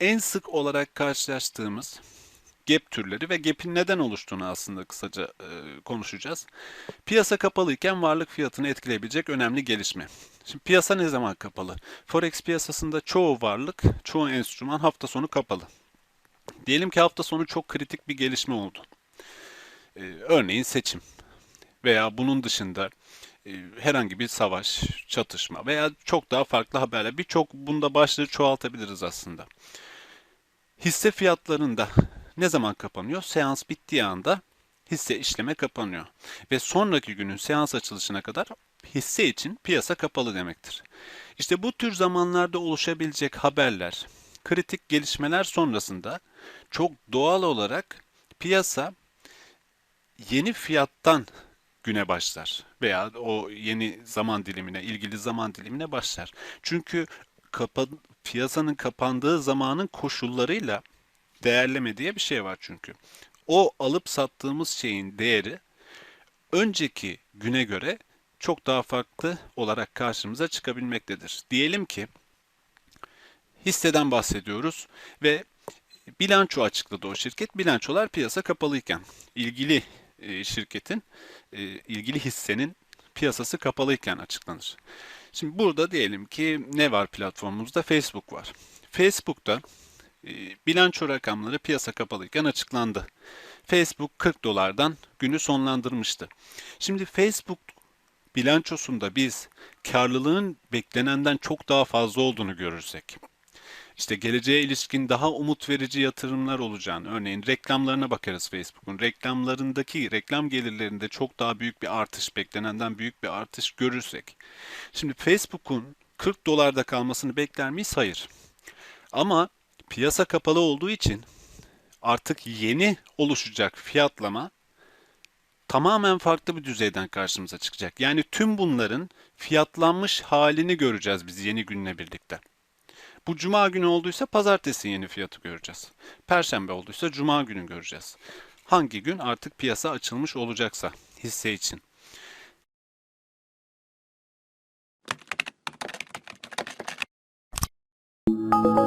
En sık olarak karşılaştığımız gap türleri ve gap'in neden oluştuğunu aslında kısaca e, konuşacağız. Piyasa kapalıyken varlık fiyatını etkileyebilecek önemli gelişme. Şimdi piyasa ne zaman kapalı? Forex piyasasında çoğu varlık, çoğu enstrüman hafta sonu kapalı. Diyelim ki hafta sonu çok kritik bir gelişme oldu. E, örneğin seçim veya bunun dışında herhangi bir savaş, çatışma veya çok daha farklı haberler. Birçok bunda başlığı çoğaltabiliriz aslında. Hisse fiyatlarında ne zaman kapanıyor? Seans bittiği anda hisse işleme kapanıyor. Ve sonraki günün seans açılışına kadar hisse için piyasa kapalı demektir. İşte bu tür zamanlarda oluşabilecek haberler, kritik gelişmeler sonrasında çok doğal olarak piyasa yeni fiyattan güne başlar veya o yeni zaman dilimine, ilgili zaman dilimine başlar. Çünkü kapa piyasanın kapandığı zamanın koşullarıyla değerleme diye bir şey var çünkü. O alıp sattığımız şeyin değeri önceki güne göre çok daha farklı olarak karşımıza çıkabilmektedir. Diyelim ki hisseden bahsediyoruz ve bilanço açıkladı o şirket. Bilançolar piyasa kapalıyken ilgili e, şirketin, e, ilgili hissenin piyasası kapalıyken açıklanır. Şimdi burada diyelim ki ne var platformumuzda? Facebook var. Facebook'ta e, bilanço rakamları piyasa kapalıyken açıklandı. Facebook 40 dolardan günü sonlandırmıştı. Şimdi Facebook bilançosunda biz karlılığın beklenenden çok daha fazla olduğunu görürsek, işte geleceğe ilişkin daha umut verici yatırımlar olacağını, örneğin reklamlarına bakarız Facebook'un. Reklamlarındaki, reklam gelirlerinde çok daha büyük bir artış, beklenenden büyük bir artış görürsek. Şimdi Facebook'un 40 dolarda kalmasını bekler miyiz? Hayır. Ama piyasa kapalı olduğu için artık yeni oluşacak fiyatlama tamamen farklı bir düzeyden karşımıza çıkacak. Yani tüm bunların fiyatlanmış halini göreceğiz biz yeni günle birlikte. Bu cuma günü olduysa pazartesi yeni fiyatı göreceğiz. Perşembe olduysa cuma günü göreceğiz. Hangi gün artık piyasa açılmış olacaksa hisse için. Müzik